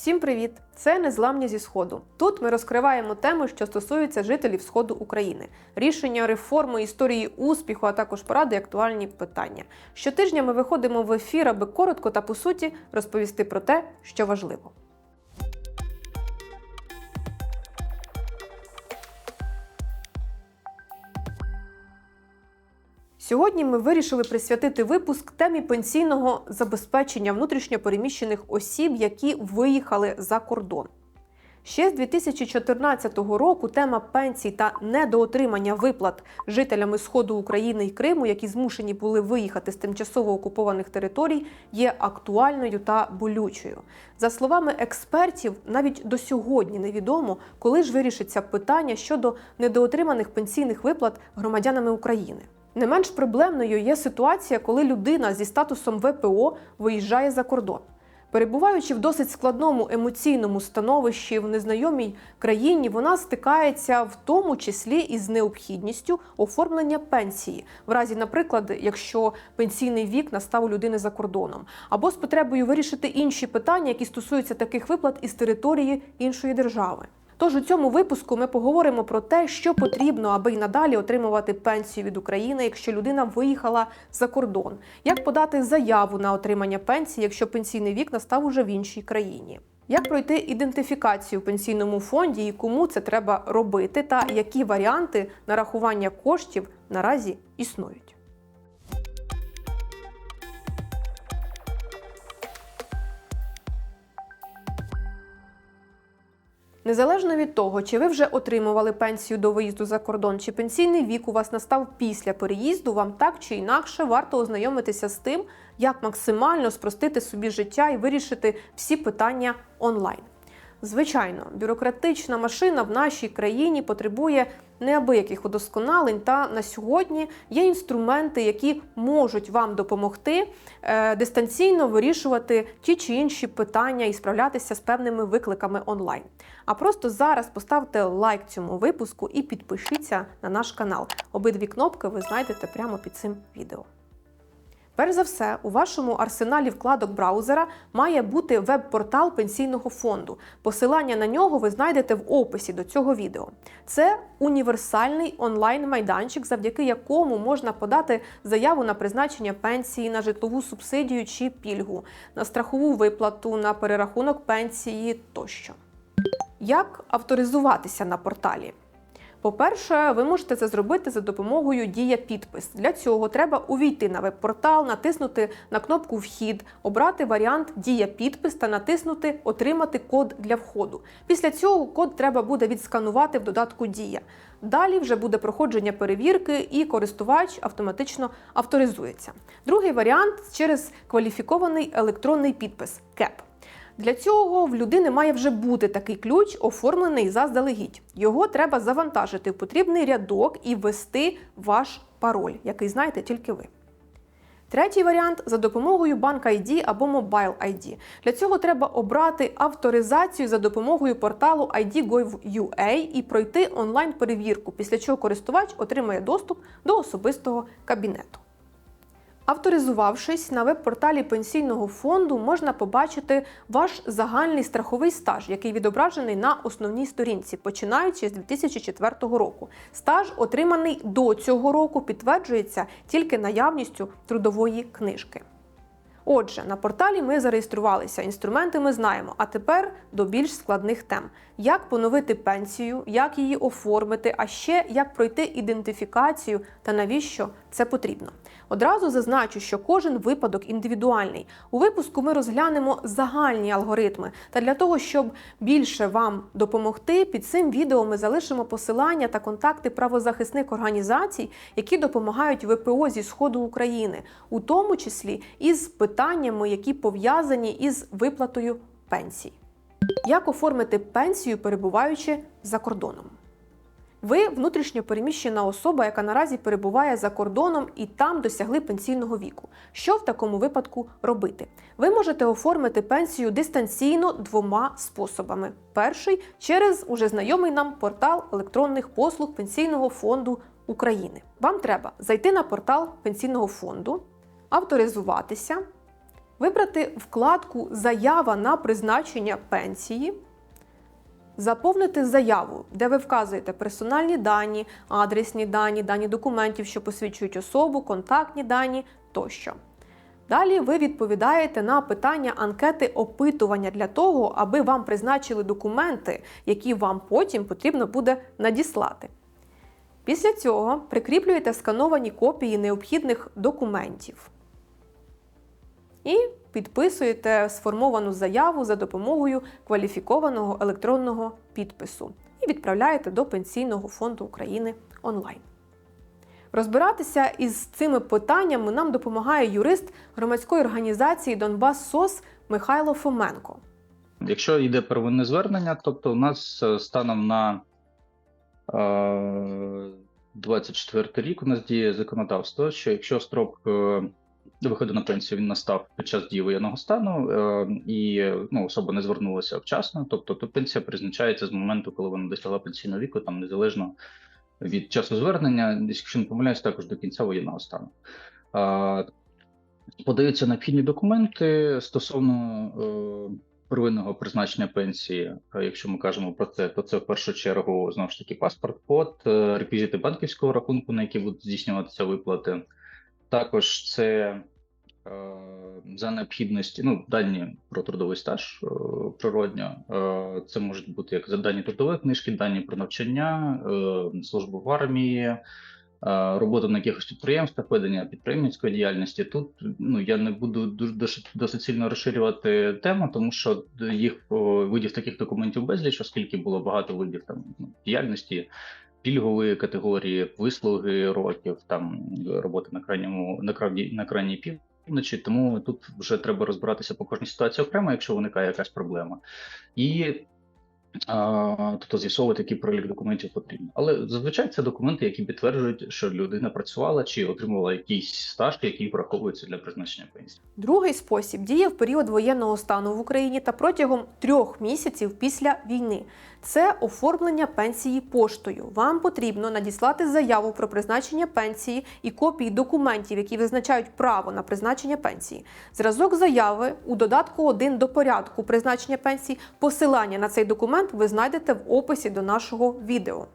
Всім привіт! Це незламні зі сходу. Тут ми розкриваємо теми, що стосуються жителів сходу України, рішення реформи, історії успіху, а також поради актуальні питання. Щотижня ми виходимо в ефір, аби коротко та по суті розповісти про те, що важливо. Сьогодні ми вирішили присвятити випуск темі пенсійного забезпечення внутрішньопереміщених осіб, які виїхали за кордон. Ще з 2014 року тема пенсій та недоотримання виплат жителями Сходу України і Криму, які змушені були виїхати з тимчасово окупованих територій, є актуальною та болючою. За словами експертів, навіть до сьогодні невідомо, коли ж вирішиться питання щодо недоотриманих пенсійних виплат громадянами України. Не менш проблемною є ситуація, коли людина зі статусом ВПО виїжджає за кордон. Перебуваючи в досить складному емоційному становищі в незнайомій країні, вона стикається в тому числі із необхідністю оформлення пенсії, в разі, наприклад, якщо пенсійний вік настав у людини за кордоном, або з потребою вирішити інші питання, які стосуються таких виплат із території іншої держави. Тож у цьому випуску ми поговоримо про те, що потрібно, аби й надалі отримувати пенсію від України, якщо людина виїхала за кордон, як подати заяву на отримання пенсії, якщо пенсійний вік настав уже в іншій країні. Як пройти ідентифікацію в пенсійному фонді і кому це треба робити, та які варіанти нарахування коштів наразі існують? Незалежно від того, чи ви вже отримували пенсію до виїзду за кордон, чи пенсійний вік у вас настав після переїзду, вам так чи інакше варто ознайомитися з тим, як максимально спростити собі життя і вирішити всі питання онлайн. Звичайно, бюрократична машина в нашій країні потребує неабияких удосконалень. Та на сьогодні є інструменти, які можуть вам допомогти е, дистанційно вирішувати ті чи інші питання і справлятися з певними викликами онлайн. А просто зараз поставте лайк цьому випуску і підпишіться на наш канал. Обидві кнопки ви знайдете прямо під цим відео. Перш за все, у вашому арсеналі вкладок браузера має бути веб-портал пенсійного фонду. Посилання на нього ви знайдете в описі до цього відео. Це універсальний онлайн-майданчик, завдяки якому можна подати заяву на призначення пенсії, на житлову субсидію чи пільгу, на страхову виплату, на перерахунок пенсії тощо. Як авторизуватися на порталі? По-перше, ви можете це зробити за допомогою Дія підпис. Для цього треба увійти на веб-портал, натиснути на кнопку Вхід, обрати варіант Дія підпис та натиснути Отримати код для входу. Після цього код треба буде відсканувати в додатку Дія. Далі вже буде проходження перевірки, і користувач автоматично авторизується. Другий варіант через кваліфікований електронний підпис КЕП. Для цього в людини має вже бути такий ключ, оформлений заздалегідь. Його треба завантажити в потрібний рядок і ввести ваш пароль, який знаєте тільки ви. Третій варіант за допомогою Bank ID або Mobile ID. Для цього треба обрати авторизацію за допомогою порталу ID.gov.ua і пройти онлайн-перевірку, після чого користувач отримає доступ до особистого кабінету. Авторизувавшись на веб-порталі пенсійного фонду, можна побачити ваш загальний страховий стаж, який відображений на основній сторінці, починаючи з 2004 року. Стаж, отриманий до цього року, підтверджується тільки наявністю трудової книжки. Отже, на порталі ми зареєструвалися, інструменти ми знаємо. А тепер до більш складних тем: як поновити пенсію, як її оформити, а ще як пройти ідентифікацію та навіщо це потрібно. Одразу зазначу, що кожен випадок індивідуальний. У випуску ми розглянемо загальні алгоритми. Та для того, щоб більше вам допомогти, під цим відео ми залишимо посилання та контакти правозахисних організацій, які допомагають ВПО зі сходу України, у тому числі із питаннями, які пов'язані із виплатою пенсій. Як оформити пенсію, перебуваючи за кордоном? Ви внутрішньо переміщена особа, яка наразі перебуває за кордоном і там досягли пенсійного віку. Що в такому випадку робити? Ви можете оформити пенсію дистанційно двома способами: перший через уже знайомий нам портал електронних послуг Пенсійного фонду України. Вам треба зайти на портал пенсійного фонду, авторизуватися вибрати вкладку Заява на призначення пенсії. Заповнити заяву, де ви вказуєте персональні дані, адресні дані, дані документів, що посвідчують особу, контактні дані тощо. Далі ви відповідаєте на питання анкети опитування для того, аби вам призначили документи, які вам потім потрібно буде надіслати. Після цього прикріплюєте скановані копії необхідних документів і підписуєте сформовану заяву за допомогою кваліфікованого електронного підпису і відправляєте до Пенсійного фонду України онлайн. Розбиратися із цими питаннями нам допомагає юрист громадської організації Донбас СОС Михайло Фоменко. Якщо йде первинне звернення, тобто у нас е, станом на е, 24 рік у нас діє законодавство, що якщо строк е, виходу на пенсію він настав під час дії воєнного стану е, і ну, особа не звернулася вчасно, тобто то пенсія призначається з моменту, коли вона досягла пенсійного віку, там незалежно від часу звернення, якщо не помиляюсь, також до кінця воєнного стану. Подаються необхідні документи стосовно е, первинного призначення пенсії. Якщо ми кажемо про це, то це в першу чергу знову ж таки паспорт, код, е, реквізити банківського рахунку, на які будуть здійснюватися виплати. Також це е, за необхідності, ну, дані про трудовий стаж е, природньо. Е, це можуть бути як дані трудової книжки, дані про навчання, службу в армії, робота на якихось підприємствах, ведення підприємницької діяльності. Тут ну я не буду досить сильно розширювати тему, тому що їх видів таких документів безліч, оскільки було багато видів там ну, діяльності. Пільгові категорії, вислуги років, там роботи на крайньому на крайній на крайній півночі. Тому тут вже треба розбиратися по кожній ситуації окремо, якщо виникає якась проблема, і тобто з'ясовувати, який перелік документів потрібно. Але зазвичай це документи, які підтверджують, що людина працювала чи отримувала якийсь стаж, який враховується для призначення пенсії. Другий спосіб діє в період воєнного стану в Україні та протягом трьох місяців після війни. Це оформлення пенсії поштою. Вам потрібно надіслати заяву про призначення пенсії і копії документів, які визначають право на призначення пенсії. Зразок заяви у додатку 1 до порядку призначення пенсії. Посилання на цей документ ви знайдете в описі до нашого відео.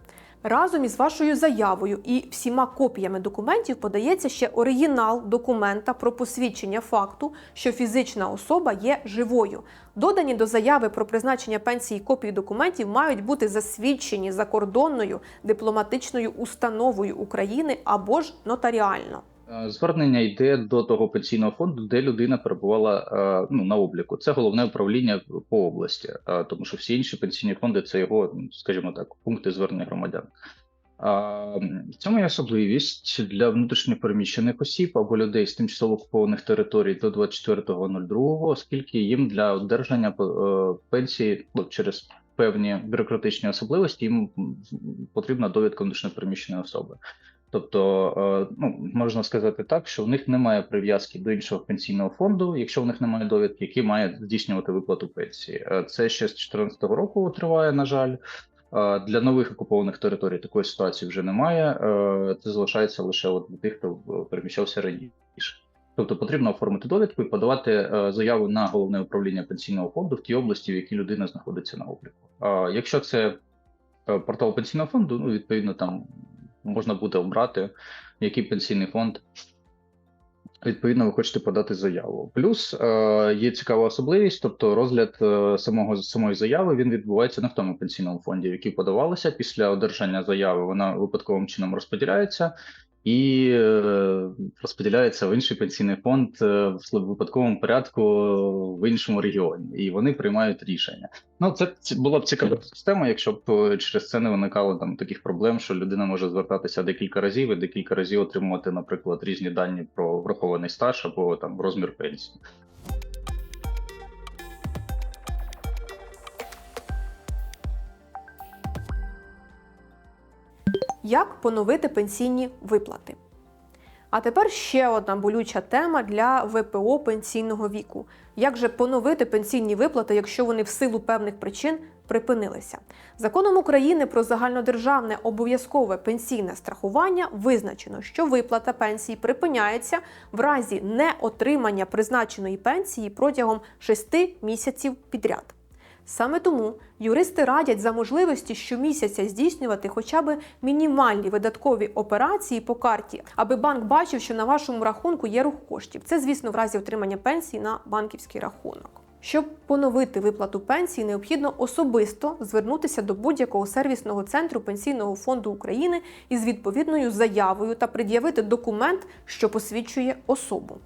Разом із вашою заявою і всіма копіями документів подається ще оригінал документа про посвідчення факту, що фізична особа є живою. Додані до заяви про призначення пенсії копії документів мають бути засвідчені закордонною дипломатичною установою України або ж нотаріально. Е, Звернення йде до того пенсійного фонду, де людина перебувала е, ну, на обліку. Це головне управління по області, е, тому що всі інші пенсійні фонди це його, скажімо так, пункти звернення громадян. Цьому є особливість для внутрішньопереміщених осіб або людей з тимчасово окупованих територій до 24.02, оскільки їм для одержання пенсії ну, через певні бюрократичні особливості їм потрібна довідка внутрішньопереміщеної особи. Тобто, е, ну можна сказати так, що в них немає прив'язки до іншого пенсійного фонду, якщо в них немає довідки, які має здійснювати виплату пенсії. Е, Це ще з 2014 року триває, на жаль. Е, Для нових окупованих територій такої ситуації вже немає. Це залишається лише от для тих, хто переміщався раніше. Тобто потрібно оформити довідку і подавати заяву на головне управління пенсійного фонду в тій області, в якій людина знаходиться на обліку. Якщо це портал пенсійного фонду, ну відповідно там можна буде обрати, який пенсійний фонд. Відповідно, ви хочете подати заяву. Плюс е, є цікава особливість, тобто розгляд е, самого самої заяви він відбувається не в тому пенсійному фонді, який подавалося. Після одержання заяви вона випадковим чином розподіляється і е, розподіляється в інший пенсійний фонд е, в випадковому порядку в іншому регіоні, і вони приймають рішення. Ну, це була б цікава система, якщо б е, через це не виникало там таких проблем, що людина може звертатися декілька разів і декілька разів отримувати, наприклад, різні дані про врахований стаж або там розмір пенсії. Як поновити пенсійні виплати? А тепер ще одна болюча тема для ВПО пенсійного віку. Як же поновити пенсійні виплати, якщо вони в силу певних причин припинилися. Законом України про загальнодержавне обов'язкове пенсійне страхування визначено, що виплата пенсії припиняється в разі неотримання призначеної пенсії протягом 6 місяців підряд. Саме тому юристи радять за можливості щомісяця здійснювати хоча б мінімальні видаткові операції по карті, аби банк бачив, що на вашому рахунку є рух коштів. Це, звісно, в разі отримання пенсії на банківський рахунок. Щоб поновити виплату пенсії, необхідно особисто звернутися до будь-якого сервісного центру Пенсійного фонду України із відповідною заявою та пред'явити документ, що посвідчує особу.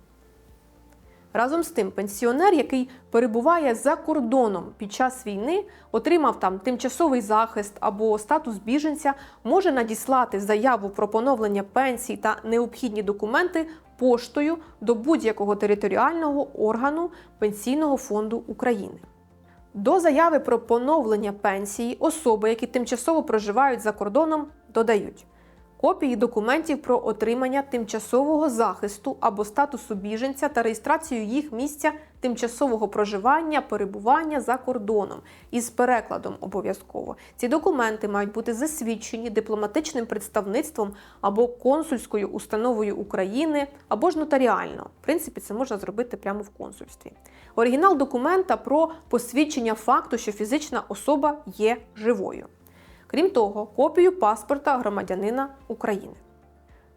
Разом з тим, пенсіонер, який перебуває за кордоном під час війни, отримав там тимчасовий захист або статус біженця, може надіслати заяву про поновлення пенсії та необхідні документи поштою до будь-якого територіального органу Пенсійного фонду України. До заяви про поновлення пенсії особи, які тимчасово проживають за кордоном, додають копії документів про отримання тимчасового захисту або статусу біженця та реєстрацію їх місця тимчасового проживання, перебування за кордоном із перекладом обов'язково. Ці документи мають бути засвідчені дипломатичним представництвом або консульською установою України, або ж нотаріально. В принципі, це можна зробити прямо в консульстві. Оригінал документа про посвідчення факту, що фізична особа є живою. Крім того, копію паспорта громадянина України.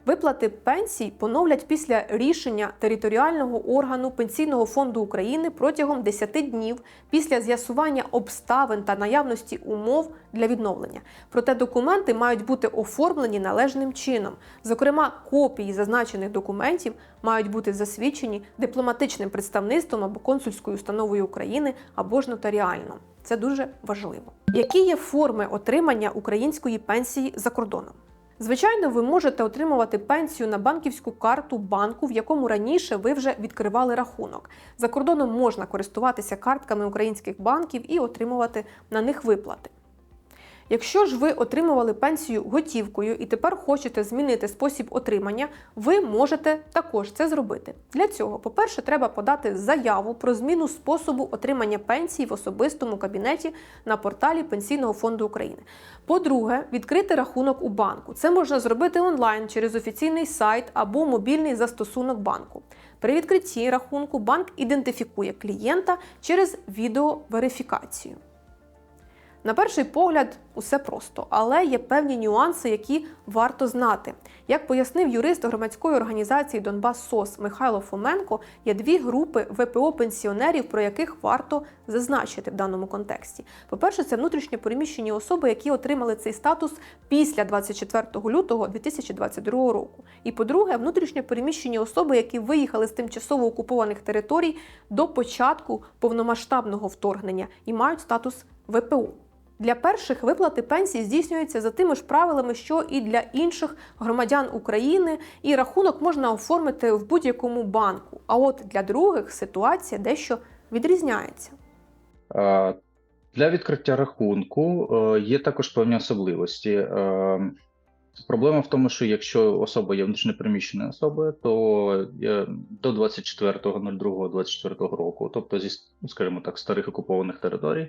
Виплати пенсій поновлять після рішення територіального органу Пенсійного фонду України протягом 10 днів після з'ясування обставин та наявності умов для відновлення. Проте документи мають бути оформлені належним чином. Зокрема, копії зазначених документів мають бути засвідчені дипломатичним представництвом або консульською установою України або ж нотаріально. Це дуже важливо. Які є форми отримання української пенсії за кордоном? Звичайно, ви можете отримувати пенсію на банківську карту банку, в якому раніше ви вже відкривали рахунок. За кордоном можна користуватися картками українських банків і отримувати на них виплати. Якщо ж ви отримували пенсію готівкою і тепер хочете змінити спосіб отримання, ви можете також це зробити. Для цього, по-перше, треба подати заяву про зміну способу отримання пенсії в особистому кабінеті на порталі Пенсійного фонду України. По-друге, відкрити рахунок у банку. Це можна зробити онлайн через офіційний сайт або мобільний застосунок банку. При відкритті рахунку банк ідентифікує клієнта через відеоверифікацію. На перший погляд, усе просто, але є певні нюанси, які варто знати. Як пояснив юрист громадської організації Донбас СОС Михайло Фоменко, є дві групи ВПО пенсіонерів, про яких варто зазначити в даному контексті. По-перше, це внутрішньо переміщені особи, які отримали цей статус після 24 лютого 2022 року. І по-друге, внутрішньо переміщені особи, які виїхали з тимчасово окупованих територій до початку повномасштабного вторгнення і мають статус ВПО. Для перших виплати пенсії здійснюються за тими ж правилами, що і для інших громадян України, і рахунок можна оформити в будь-якому банку. А от для других ситуація дещо відрізняється. Е, Для відкриття рахунку е, є також певні особливості. Е, Проблема в тому, що якщо особа є внутрішньопереміщеною особою, то до 24.02.24 року, тобто зі, скажімо так, старих окупованих територій,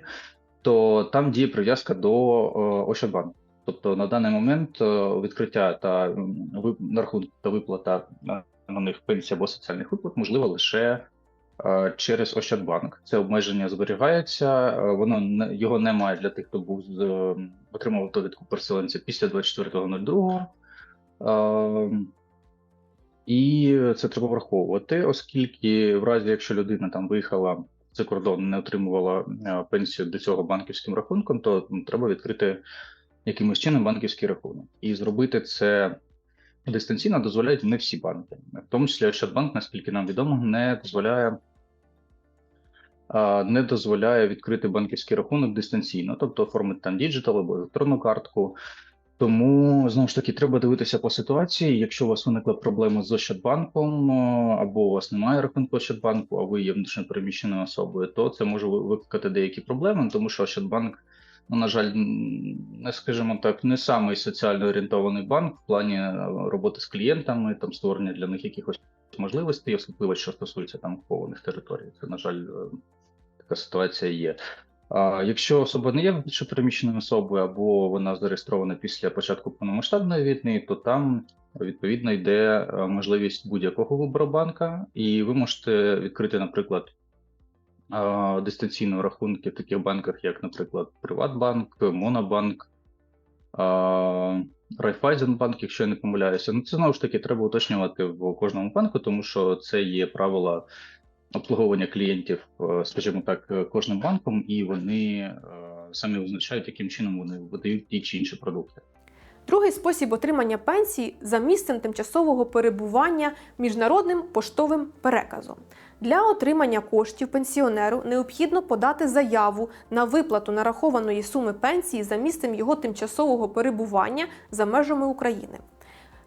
то там діє прив'язка до е, Ощадбанку. Тобто на даний момент е, відкриття та м, вип- рахунок та виплата на, на них пенсій або соціальних виплат можлива лише е, через Ощадбанк. Це обмеження зберігається, е, воно його немає для тих, хто був е, отримав довідку переселенця після 24.02. Е, і це треба враховувати, оскільки в разі, якщо людина там виїхала за кордон, не отримувала е, пенсію до цього банківським рахунком, то треба відкрити якимось чином банківський рахунок. І зробити це дистанційно дозволяють не всі банки, в тому числі Ощадбанк, наскільки нам відомо, не дозволяє. Не дозволяє відкрити банківський рахунок дистанційно, тобто оформити там діджитал або електронну картку. Тому знову ж таки треба дивитися по ситуації. Якщо у вас виникла проблема з Ощадбанком, або у вас немає рахунку Ощадбанку, а ви є внутрішньопереміщеною особою, то це може викликати деякі проблеми, тому що Ощадбанк, ну на жаль, не скажімо так, не самий соціально орієнтований банк в плані е, роботи з клієнтами, там створення для них якихось можливостей, особливо що стосується там окупованих територій. Це на жаль, е, така ситуація є. Якщо особа не є внутрішньопереміщеною особою або вона зареєстрована після початку повномасштабної війни, то там відповідно йде е, можливість будь-якого вибору банка, і ви можете відкрити, наприклад, дистанційно рахунки в таких банках, як, наприклад, Приватбанк, Монобанк, Райфайзенбанк, якщо я не помиляюся. Ну це знову ж таки треба уточнювати в кожному банку, тому що це є правила обслуговування клієнтів, е, скажімо так, е, кожним банком, і вони е, самі визначають, яким чином вони видають ті чи інші продукти. Другий спосіб отримання пенсії за місцем тимчасового перебування міжнародним поштовим переказом. Для отримання коштів пенсіонеру необхідно подати заяву на виплату нарахованої суми пенсії за місцем його тимчасового перебування за межами України.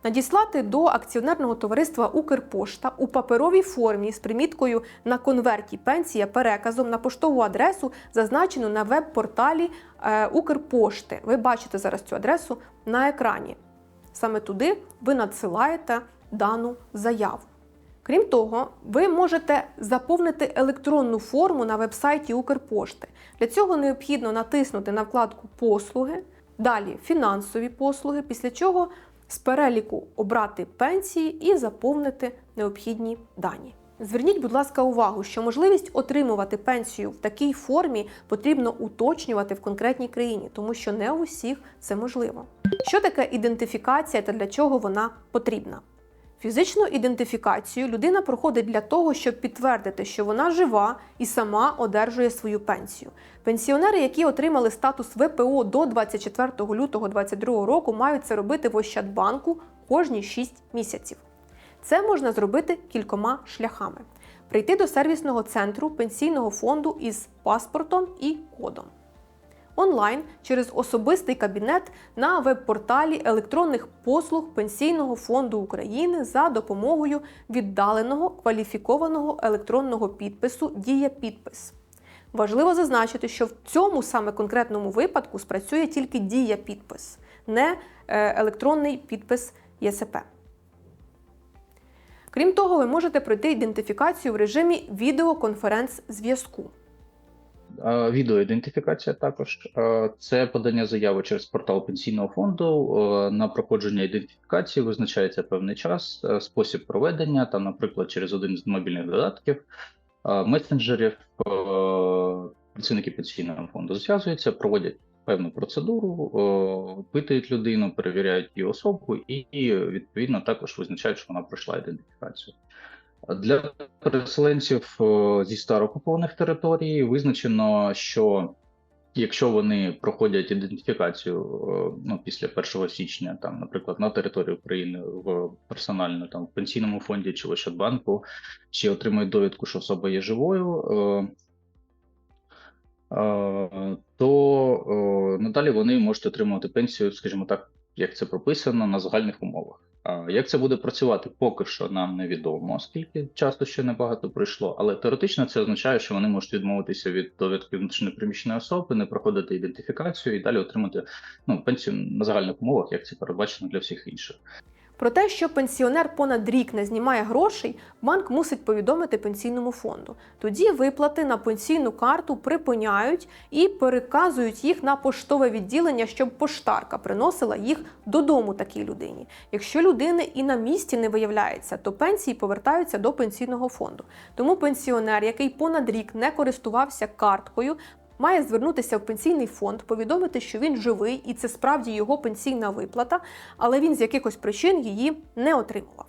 Надіслати до акціонерного товариства Укрпошта у паперовій формі з приміткою на конверті пенсія переказом на поштову адресу, зазначену на веб-порталі е, Укрпошти. Ви бачите зараз цю адресу на екрані. Саме туди ви надсилаєте дану заяву. Крім того, ви можете заповнити електронну форму на вебсайті Укрпошти. Для цього необхідно натиснути на вкладку Послуги, далі фінансові послуги, після чого з переліку обрати пенсії і заповнити необхідні дані. Зверніть, будь ласка, увагу, що можливість отримувати пенсію в такій формі потрібно уточнювати в конкретній країні, тому що не у всіх це можливо. Що таке ідентифікація та для чого вона потрібна? Фізичну ідентифікацію людина проходить для того, щоб підтвердити, що вона жива і сама одержує свою пенсію. Пенсіонери, які отримали статус ВПО до 24 лютого 2022 року, мають це робити в Ощадбанку кожні 6 місяців. Це можна зробити кількома шляхами: прийти до сервісного центру пенсійного фонду із паспортом і кодом. Онлайн через особистий кабінет на веб-порталі електронних послуг Пенсійного фонду України за допомогою віддаленого кваліфікованого електронного підпису Дія підпис. Важливо зазначити, що в цьому саме конкретному випадку спрацює тільки дія підпис, не е, електронний підпис ЄСП. Крім того, ви можете пройти ідентифікацію в режимі відеоконференц-зв'язку. Відеоідентифікація також це подання заяви через портал пенсійного фонду. На проходження ідентифікації визначається певний час, спосіб проведення, там, наприклад, через один з мобільних додатків, месенджерів. Працівники пенсійного фонду зв'язуються, проводять певну процедуру, опитують людину, перевіряють її особу і відповідно також визначають, що вона пройшла ідентифікацію. Для переселенців зі староокупованих територій визначено, що якщо вони проходять ідентифікацію ну, після 1 січня, там, наприклад, на території України в персонально там в пенсійному фонді чи в Ощадбанку, чи отримують довідку, що особа є живою, о, то надалі вони можуть отримувати пенсію, скажімо так, як це прописано на загальних умовах. Як це буде працювати, поки що нам невідомо, оскільки часто ще небагато пройшло. Але теоретично це означає, що вони можуть відмовитися від довідки внутрішньопереміщеної особи, не проходити ідентифікацію і далі отримати ну, пенсію на загальних умовах, як це передбачено для всіх інших. Про те, що пенсіонер понад рік не знімає грошей, банк мусить повідомити пенсійному фонду. Тоді виплати на пенсійну карту припиняють і переказують їх на поштове відділення, щоб поштарка приносила їх додому такій людині. Якщо людини і на місці не виявляється, то пенсії повертаються до пенсійного фонду. Тому пенсіонер, який понад рік не користувався карткою, має звернутися в пенсійний фонд, повідомити, що він живий і це справді його пенсійна виплата, але він з якихось причин її не отримував.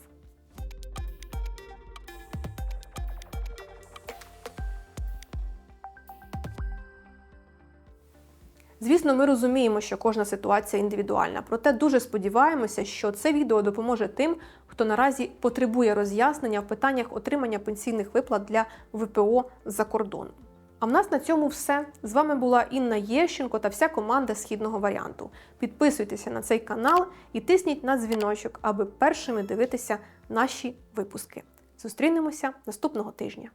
Звісно, ми розуміємо, що кожна ситуація індивідуальна, проте дуже сподіваємося, що це відео допоможе тим, хто наразі потребує роз'яснення в питаннях отримання пенсійних виплат для ВПО за кордоном. А в нас на цьому все. З вами була Інна Єщенко та вся команда східного варіанту. Підписуйтеся на цей канал і тисніть на дзвіночок, аби першими дивитися наші випуски. Зустрінемося наступного тижня.